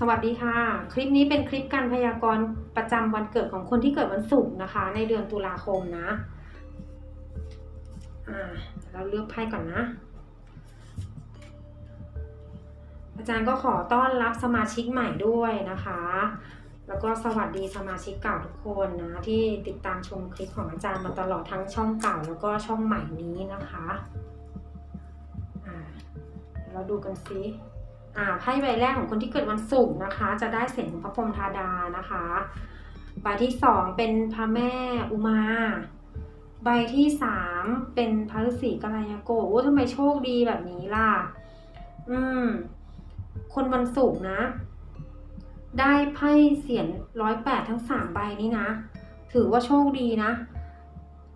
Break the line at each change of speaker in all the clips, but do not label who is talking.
สวัสดีค่ะ คลิปนี้เป็นคลิปการพยากรณ์ประจำวันเกิดของคนที่เกิดวันศุกร์นะคะ ในเดือนตุลาคมนะอ่าเดี๋ยวเราเลือกไพ่ก่อนนะ อาจารย์ก็ขอต้อนรับสมาชิกใหม่ด้วยนะคะ แล้วก็สวัสดีสมาชิกเก่าทุกคนนะ ที่ติดตามชมคลิปของอาจารย์มาตลอดทั้งช่องเก่าแล้วก็ช่องใหม่นี้นะคะอ่าเราดูกันซิ ไพ่ใบแรกของคนที่เกิดวันศุกร์นะคะ จะได้เสียงพระพรหมธาดานะคะใบที่สองเป็นพระแม่อุมา ใบที่สามเป็นพระฤาษีกัลยาโกโอ้ทำไมโชคดีแบบนี้ล่ะ อืม คนวันศุกร์นะ ได้ไพ่เสียนร้อยแปดทั้งสามใบนี้นะ ถือว่าโชคดีนะ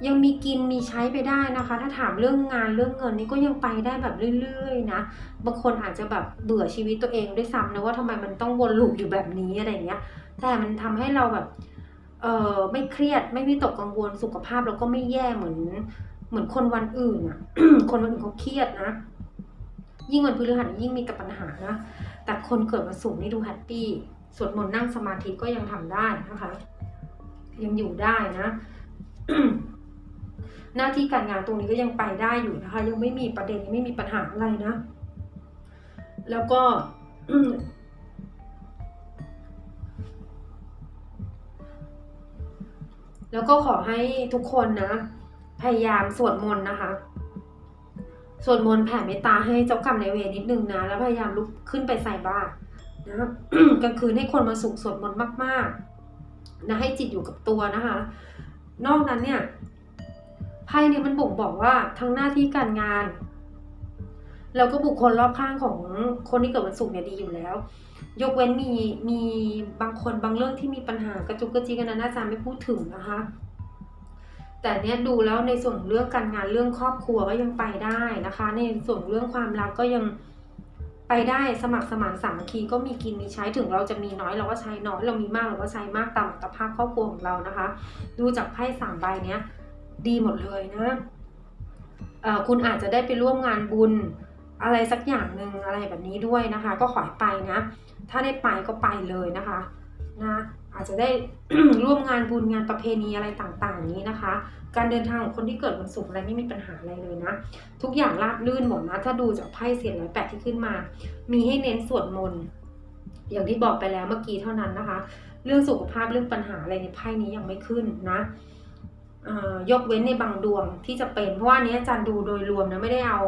ยังมีกินมีใช้ไปได้นะคะ ถ้าถามเรื่องงานเรื่องเงินนี่ก็ยังไปได้แบบเรื่อยๆนะบางคนอาจจะแบบเบื่อชีวิตตัวเองด้วยซ้ำนะว่าทำไมมันต้องวนลูปอยู่แบบนี้อะไรเงี้ย แต่มันทำให้เราแบบเออไม่เครียดไม่วิตกกังวลสุขภาพเราก็ไม่แย่เหมือน เหมือนคนวันอื่นอะคนวันอื่นเขาเครียดนะ ยิ่งวันพฤหัสยิ่งมีแต่ปัญหานะแต่คนเกิดวันศุกร์นี่ดูแฮปปี้สวดมนต์นั่งสมาธิก็ยังทำได้นะคะ ยังอยู่ได้นะ หน้าที่การงานตรงนี้ก็ยังไปได้อยู่นะคะ ยังไม่มีประเด็นยังไม่มีปัญหาอะไรนะ แล้วก็แล้วก็ขอให้ทุกคนนะ พยายามสวดมนต์นะคะสวดมนต์แผ่เมตตาให้เจ้ากรรมนายเวรนิดนึงนะ แล้วพยายามลุกขึ้นไปใส่บาตรนะกลางคืนให้คนมาสุขสวดมนต์มากๆนะให้จิตอยู่กับตัวนะคะ นอกนั้นเนี่ย ไพ่เนี่ยมันบ่งบอกว่าทั้งหน้าที่การงาน แล้วก็บุคคลรอบข้างของคนที่เกิดวันศุกร์เนี่ยดีอยู่แล้ว ยกเว้นมีมีบางคนบางเรื่องที่มีปัญหากระจุกกระจิกกันนะอาจารย์ไม่พูดถึงนะคะ แต่เนี้ยดูแล้วในส่วนเรื่องการงานเรื่องครอบครัวก็ยังไปได้นะคะ ในส่วนเรื่องความรักก็ยังไปได้สมัครสมานสามัคคีก็มีกินมีใช้ถึงเราจะมีน้อยเราก็ใช้น้อยเรามีมากเราก็ใช้มากตามอัตภาพครอบครัวของเรานะคะ ดูจากไพ่สามใบเนี้ย ดีหมดเลยนะคุณอาจจะได้ไปร่วมงานบุญอะไรสักอย่างหนึ่งอะไรแบบนี้ด้วยนะคะ ก็ขอให้ไปนะ ถ้าได้ไปก็ไปเลยนะคะนะอาจจะได้ร่วมงานบุญงานประเพณีอะไรต่างๆนี้นะคะ การเดินทางของคนที่เกิดวันศุกร์อะไรไม่มีปัญหาอะไรเลยนะ ทุกอย่างราบลื่นหมดนะถ้าดูจากไพ่เสียงร้อยแปดที่ขึ้นมา มีให้เน้นสวดมนต์อย่างที่บอกไปแล้วเมื่อกี้เท่านั้นนะคะ เรื่องสุขภาพเรื่องปัญหาอะไรในไพ่นี้ยังไม่ขึ้นนะ ยกเว้นในบางดวงที่จะเป็น เพราะว่านี้อาจารย์ดูโดยรวมนะไม่ได้เอา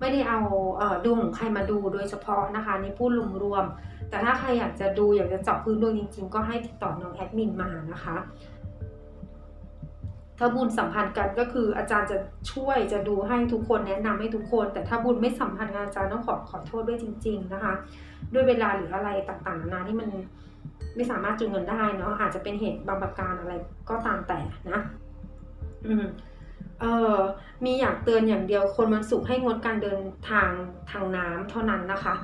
ไม่ได้เอาเออดวงของใครมาดูโดยเฉพาะนะคะนี่พูดรวมๆแต่ถ้าใครอยากจะดูอยากจะเจาะพื้นดวงจริง ๆ ก็ให้ติดต่อน้องแอดมินมานะคะถ้าบุญสัมพันธ์กันก็คืออาจารย์จะช่วยจะดูให้ทุกคนแนะนำให้ทุกคน แต่ถ้าบุญไม่สัมพันธ์กันอาจารย์ต้องขอขอโทษด้วยจริง ๆนะคะ ด้วยเวลาหรืออะไรต่างๆนานาที่มันไม่สามารถจูงเงินได้เนาะอาจจะเป็นเหตุบางประการอะไรก็ตามแต่นะ อืมเออมีอยากเตือนอย่างเดียวคนมันสุขให้งดการเดินทางทางน้ำเท่านั้นนะคะ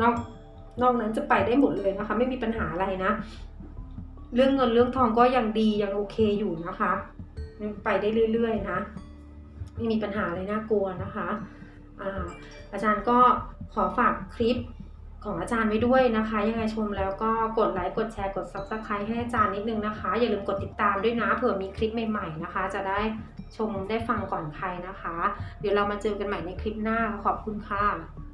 นอกนอกนั้นจะไปได้หมดเลยนะคะ ไม่มีปัญหาอะไรนะ เรื่องเงินเรื่องทองก็ยังดียังโอเคอยู่นะคะไปได้เรื่อยๆนะ ไม่มีปัญหาอะไรน่ากลัวนะคะอาอาจารย์ก็ขอฝากคลิป ของอาจารย์ไว้ด้วยนะคะ ยังไงชมแล้วก็กดไลค์กดแชร์กด subscribe ให้อาจารย์นิดนึงนะคะ อย่าลืมกดติดตามด้วยนะเผื่อมีคลิปใหม่ ๆนะคะ จะได้ชมได้ฟังก่อนใครนะคะ เดี๋ยวเรามาเจอกันใหม่ในคลิปหน้าขอบคุณค่ะ